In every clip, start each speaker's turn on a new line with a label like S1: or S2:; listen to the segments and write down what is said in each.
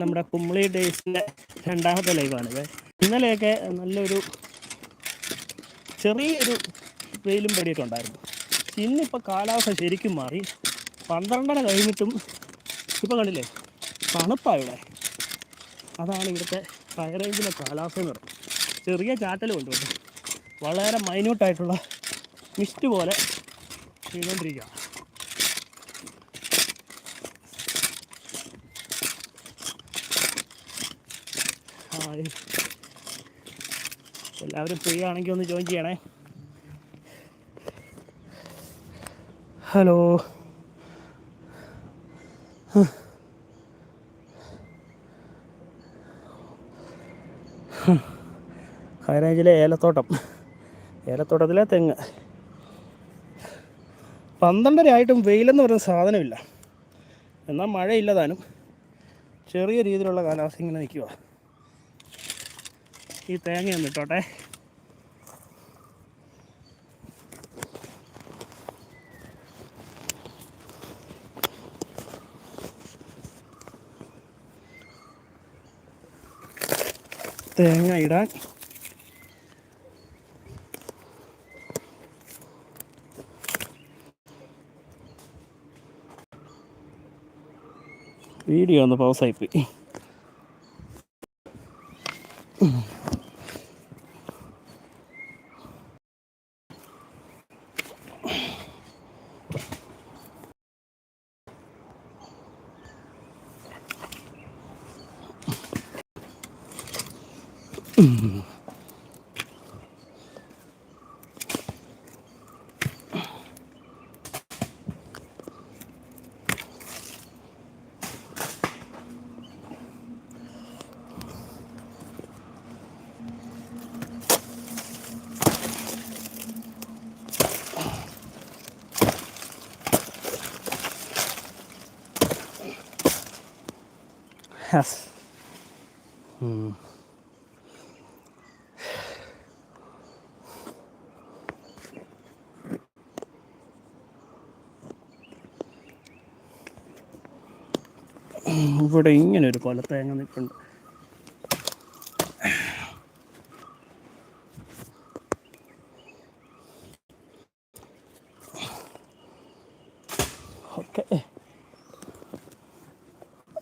S1: നമ്മുടെ കുമ്പളി ഡേയ്സിന്റെ രണ്ടാമത്തെ ലൈവാണിത് ഇന്നലെയൊക്കെ നല്ലൊരു ചെറിയൊരു വെയിലും പടിയൊക്കെ ഉണ്ടായിരുന്നു. ഇന്നിപ്പോൾ കാലാവസ്ഥ ശരിക്കും മാറി. പന്ത്രണ്ടര കഴിഞ്ഞിട്ടും ഇപ്പം കണ്ടില്ലേ തണുപ്പാണ് ഇവിടെ. അതാണ് ഇവിടുത്തെ ഹൈറേഞ്ചിലെ കാലാവസ്ഥ എന്ന് പറയുന്നത്. ചെറിയ ചാറ്റൽ കൊണ്ടുപോകും വളരെ മൈന്യൂട്ടായിട്ടുള്ള മിസ്റ്റ് പോലെ ചെയ്തുകൊണ്ടിരിക്കുക എല്ലാവരും ഫ്രീ ആണെങ്കിൽ ഒന്ന് ജോയിൻ ചെയ്യണേ. ഹലോ ഹൈറേഞ്ചിലെ ഏലത്തോട്ടം. ഏലത്തോട്ടത്തിലെ തെങ്ങ്. പന്ത്രണ്ടര ആയിട്ടും വെയിലെന്ന് പറയുന്ന സാധനമില്ല. എന്നാൽ മഴയില്ലതാനും ചെറിയ രീതിയിലുള്ള കാലാവസ്ഥ ഇങ്ങനെ നിൽക്കുക ഈ തേങ്ങയൊന്ന് ഇട്ടോട്ടെ. തേങ്ങ ഇടാൻ. വീഡിയോ ഒന്ന് Yes. Hmm. ഇവിടെ ഇങ്ങനെ ഒരു കൊല തേങ്ങ നിൽപ്പുണ്ട്. ഓക്കെ.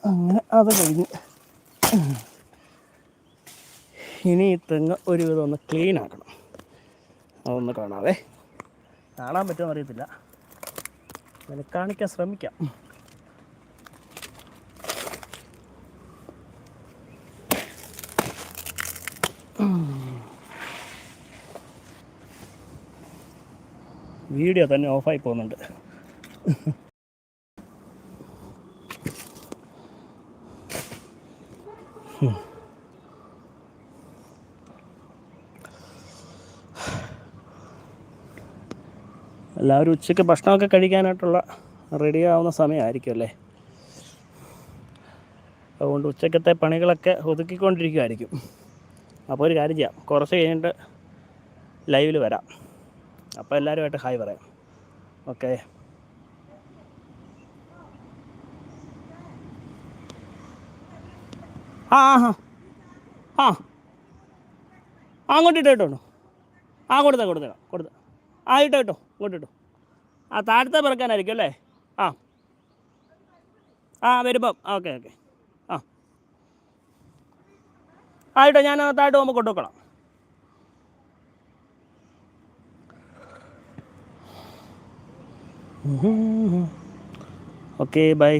S1: അങ്ങനെ അത് കഴിഞ്ഞ്. ഇനി ഈ തെങ്ങ് ഒരുവിധം ഒന്ന് ക്ലീൻ ആക്കണം. അതൊന്ന് കാണാവേ. കാണാൻ പറ്റുമോ അറിയത്തില്ല. അങ്ങനെ കാണിക്കാൻ ശ്രമിക്കാം. വീഡിയോ തന്നെ ഓഫായി പോകുന്നുണ്ട്. എല്ലാവരും ഉച്ചയ്ക്ക് ഭക്ഷണമൊക്കെ കഴിക്കാനായിട്ടുള്ള റെഡി ആവുന്ന സമയമായിരിക്കും അല്ലേ? അതുകൊണ്ട് ഉച്ചക്കത്തെ പണികളൊക്കെ ഒതുക്കിക്കൊണ്ടിരിക്കുമായിരിക്കും അപ്പോൾ ഒരു കാര്യം ചെയ്യാം. കുറച്ച് കഴിഞ്ഞിട്ട് ലൈവിൽ വരാം. അപ്പോൾ എല്ലാവരുമായിട്ട് ഹായ് പറയാം. ഓക്കെ ആ ആ ആ. അങ്ങോട്ട് ഇട്ടോ ഇട്ടോ ആ കൊടുത്തേ കൊടുത്തേ കൊടുത്ത. ആ ഇട്ടോ ഇട്ടോ ഇങ്ങോട്ട് ഇട്ടോ. ആ താഴത്തെ പിറക്കാനായിരിക്കും അല്ലേ? ആ. ആ വരുമ്പം ഓക്കെ ഓക്കെ ആ ആ ഇട്ടോ ഞാൻ താഴോട്ട് പോകുമ്പോൾ കൊണ്ടുവെക്കണം ഓക്കെ ബൈ